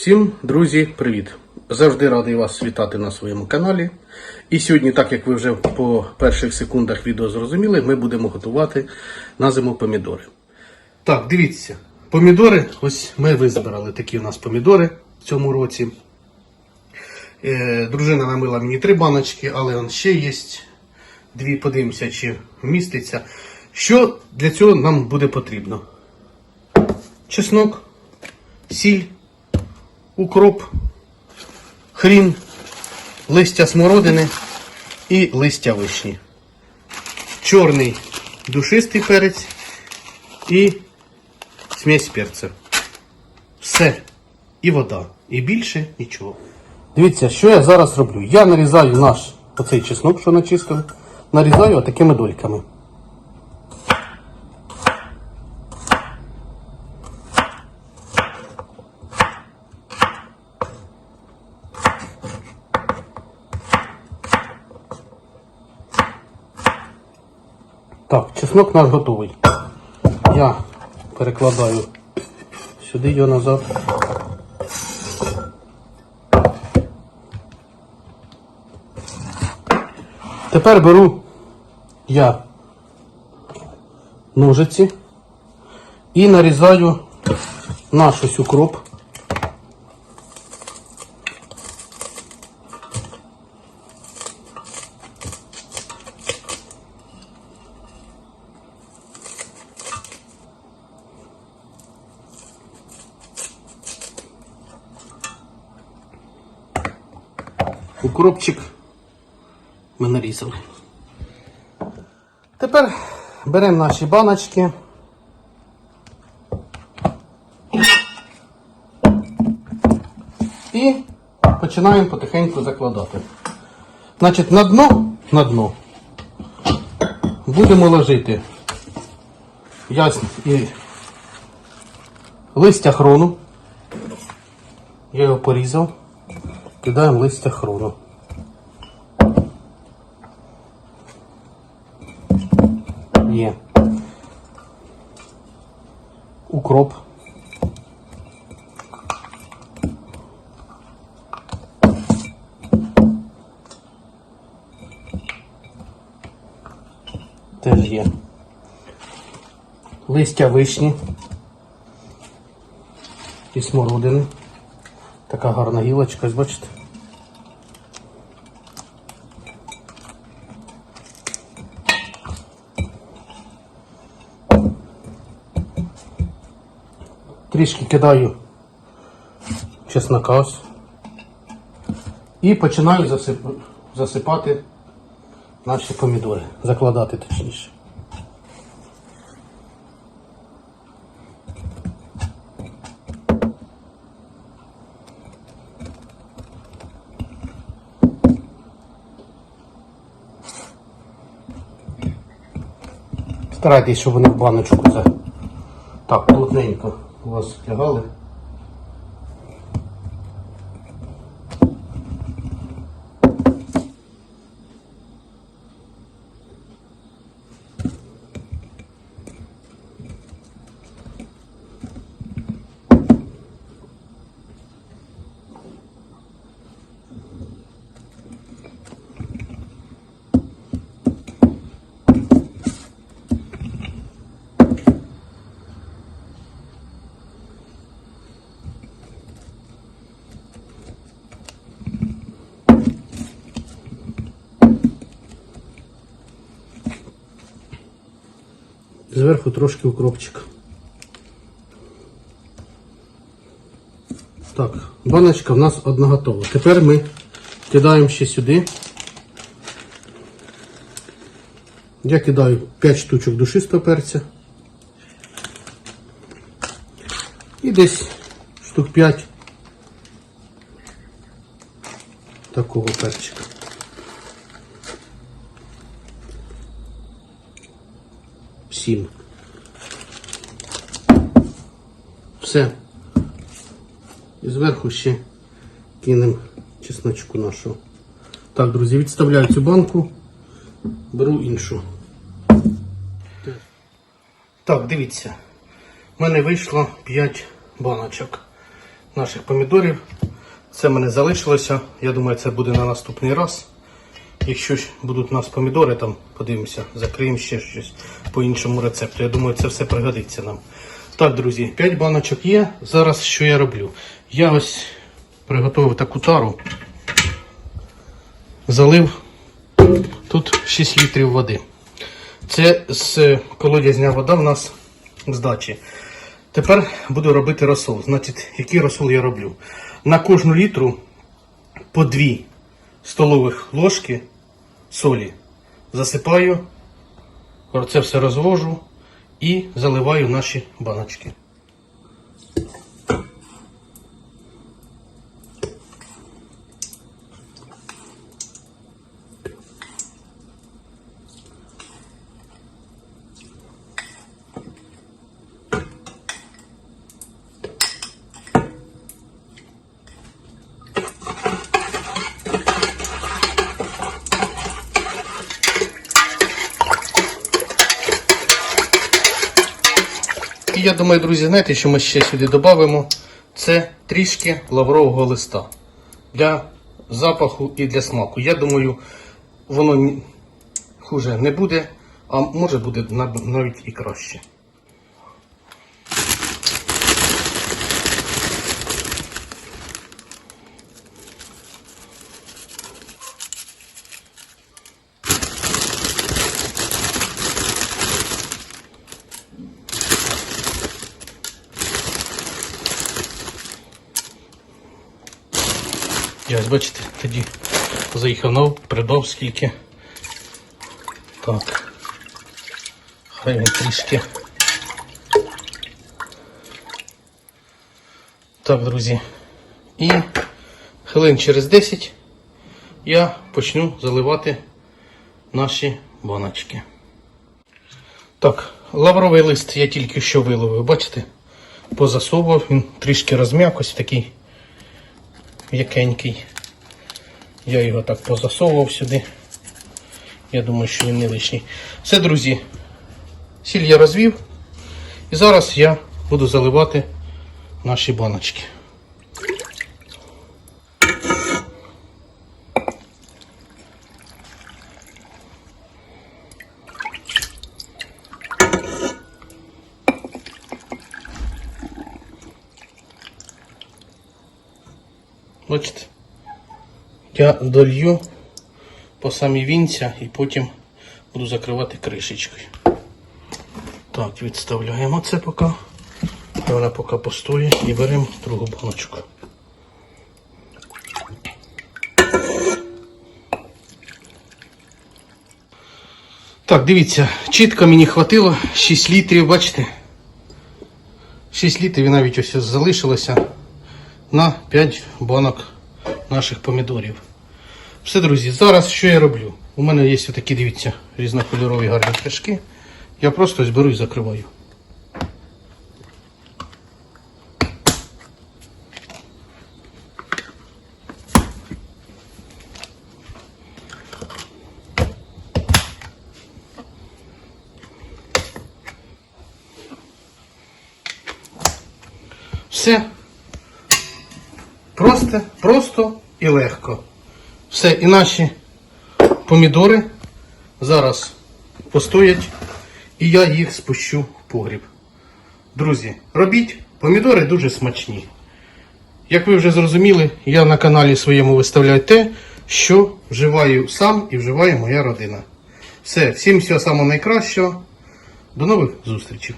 Всім, друзі, привіт! Завжди радий вас вітати на своєму каналі. І сьогодні, так як ви вже по перших секундах відео зрозуміли, ми будемо готувати на зиму помідори. Так, дивіться, помідори, ось ми визбирали такі у нас помідори в цьому році. Е, дружина намила мені три баночки, але он ще є дві, подивимося, чи вміститься. Що для цього нам буде потрібно? Чеснок, сіль, укроп, хрін, листя смородини і листя вишні. Чорний душистий перець і смесь перця. Все. І вода. І більше нічого. Дивіться, що я зараз роблю. Я нарізаю наш оцей чеснок, що начистили, нарізаю отакими дольками. Так, чеснок наш готовий. Я перекладаю сюди його назад. Тепер беру я ножиці і нарізаю наш ось укроп. Укропчик ми нарізали. Тепер беремо наші баночки. І починаємо потихеньку закладати. Значить, на дно, на дно будемо ложити ясно і листя хрону. Я його порізав. Кидаємо листя хрону. Є. Укроп. Теж є. Листя вишні і смородини. Така гарна гілочка, бачите. Трішки кидаю чеснока ось. І починаю засип... засипати наші помідори. Закладати точніше. Старайтесь, щоб вони в баночку це так плотненько у вас лягали. Зверху трошки укропчик. Так, баночка в нас одна готова. Тепер ми кидаємо ще сюди. Я кидаю 5 штучок душистого перця. І десь штук 5 такого перчика. Сім. Все. І зверху ще кинемо чесночку нашого. Так, друзі, відставляю цю банку, беру іншу. Так, дивіться. У мене вийшло 5 баночок. наших помідорів. Це в мене залишилося. Я думаю, це буде на наступний раз. Якщо будуть у нас помідори, там подивимося, закриємо ще щось по іншому рецепту. Я думаю, це все пригодиться нам. Так, друзі, 5 баночок є. Зараз що я роблю? Я ось приготував таку тару, залив тут 6 літрів води. Це з колодязня вода в нас з дачі. Тепер буду робити розсол. Значить, який розсол я роблю? На кожну літру по 2 столових ложки солі засипаю, це все розвожу і заливаю наші баночки. І я думаю, друзі, знаєте, що ми ще сюди додамо? Це трішки лаврового листа для запаху і для смаку. Я думаю, воно хуже не буде, а може буде навіть і краще. Бачите, тоді заїхав на придбав скільки. Так. Хай він трішки. Так, друзі. І хвилин через 10 я почну заливати наші баночки. Так, лавровий лист я тільки що виловив, бачите? Позасовував, він трішки розм'як, ось такий м'якенький. Я його так позасовував сюди. Я думаю, що він не лишній. Все, друзі, сіль я розвів. І зараз я буду заливати наші баночки. Бачите? Я долью по самій вінця і потім буду закривати кришечкою. Так, відставляємо це поки. Вона поки постоїть і беремо другу баночку. Так, дивіться, чітко мені хватило 6 літрів, бачите? 6 літрів навіть ось залишилося на 5 банок наших помідорів. Все, друзі, зараз що я роблю? У мене є такі, дивіться, різнокольорові гарні пляшки. Я просто ось беру і закриваю. Все. Просто, просто і легко. Все, і наші помідори зараз постоять, і я їх спущу в погріб. Друзі, робіть, помідори дуже смачні. Як ви вже зрозуміли, я на каналі своєму виставляю те, що вживаю сам і вживає моя родина. Все, всім всього самого найкращого. До нових зустрічей.